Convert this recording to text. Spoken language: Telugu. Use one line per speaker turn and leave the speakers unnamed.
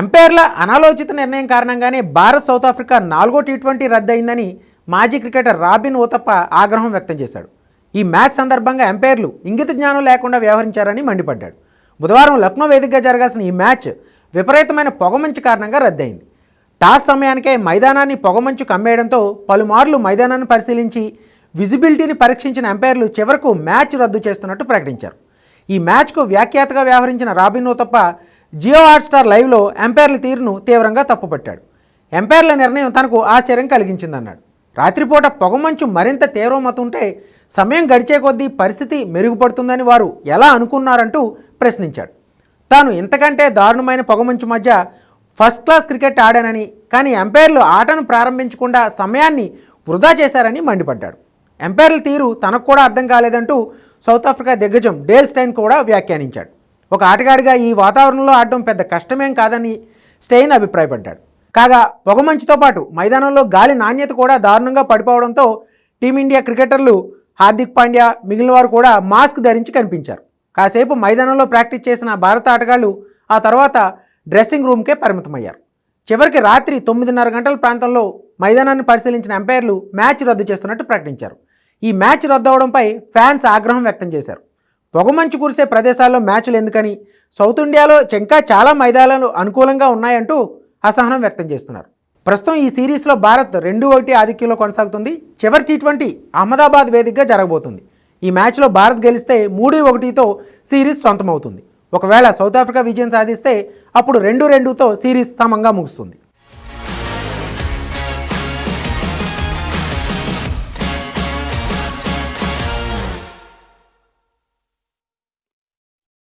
ఎంపైర్ల అనాలోచిత నిర్ణయం కారణంగానే భారత్ సౌత్ ఆఫ్రికా నాలుగో టీ ట్వంటీ రద్దయిందని మాజీ క్రికెటర్ రాబిన్ ఓతప్ప ఆగ్రహం వ్యక్తం చేశాడు. ఈ మ్యాచ్ సందర్భంగా ఎంపైర్లు ఇంగిత జ్ఞానం లేకుండా వ్యవహరించారని మండిపడ్డాడు. బుధవారం లక్నో వేదికగా జరగాల్సిన ఈ మ్యాచ్ విపరీతమైన పొగమంచు కారణంగా రద్దయింది. టాస్ సమయానికే మైదానాన్ని పొగమంచు కమ్మేయడంతో పలుమార్లు మైదానాన్ని పరిశీలించి విజిబిలిటీని పరీక్షించిన ఎంపైర్లు చివరకు మ్యాచ్ రద్దు చేస్తున్నట్టు ప్రకటించారు. ఈ మ్యాచ్కు వ్యాఖ్యాతగా వ్యవహరించిన రాబిన్ ఊతప్ప జియో హాట్స్టార్ లైవ్లో ఎంపైర్ల తీరును తీవ్రంగా తప్పుపట్టాడు. ఎంపైర్ల నిర్ణయం తనకు ఆశ్చర్యం కలిగించిందన్నాడు. రాత్రిపూట పొగమంచు మరింత తీవ్రమవుతుంటే సమయం గడిచే కొద్దీ పరిస్థితి మెరుగుపడుతుందని వారు ఎలా అనుకున్నారంటూ ప్రశ్నించాడు. తాను ఇంతకంటే దారుణమైన పొగమంచు మధ్య ఫస్ట్ క్లాస్ క్రికెట్ ఆడానని కానీ ఎంపైర్లు ఆటను ప్రారంభించకుండా సమయాన్ని వృధా చేశారని మండిపడ్డాడు. ఎంపైర్ల తీరు తనకు కూడా అర్థం కాలేదంటూ సౌత్ ఆఫ్రికా దిగ్గజం డేల్ స్టైన్ కూడా వ్యాఖ్యానించాడు. ఒక ఆటగాడిగా ఈ వాతావరణంలో ఆడడం పెద్ద కష్టమేం కాదని స్టెయిన్ అభిప్రాయపడ్డాడు. కాగా పొగమంచుతో పాటు మైదానంలో గాలి నాణ్యత కూడా దారుణంగా పడిపోవడంతో టీమిండియా క్రికెటర్లు హార్దిక్ పాండ్యా మిగిలిన వారు కూడా మాస్క్ ధరించి కనిపించారు. కాసేపు మైదానంలో ప్రాక్టీస్ చేసిన భారత ఆటగాళ్ళు ఆ తర్వాత డ్రెస్సింగ్ రూమ్కే పరిమితమయ్యారు. చివరికి రాత్రి తొమ్మిదిన్నర గంటల ప్రాంతంలో మైదానాన్ని పరిశీలించిన అంపైర్లు మ్యాచ్ రద్దు చేస్తున్నట్టు ప్రకటించారు. ఈ మ్యాచ్ రద్దు అవడంపై ఫ్యాన్స్ ఆగ్రహం వ్యక్తం చేశారు. పొగమంచు కురిసే ప్రదేశాల్లో మ్యాచ్లు ఎందుకని? సౌత్ ఇండియాలో ఇంకా చాలా మైదానాలు అనుకూలంగా ఉన్నాయంటూ అసహనం వ్యక్తం చేస్తున్నారు. ప్రస్తుతం ఈ సిరీస్లో భారత్ రెండు ఒకటి ఆధిక్యంలో కొనసాగుతుంది. చివరి టీ ట్వంటీ అహ్మదాబాద్ వేదికగా జరగబోతుంది. ఈ మ్యాచ్లో భారత్ గెలిస్తే మూడు ఒకటితో సిరీస్ సొంతమవుతుంది. ఒకవేళ సౌత్ ఆఫ్రికా విజయం సాధిస్తే అప్పుడు రెండు రెండుతో సిరీస్ సమంగా ముగుస్తుంది.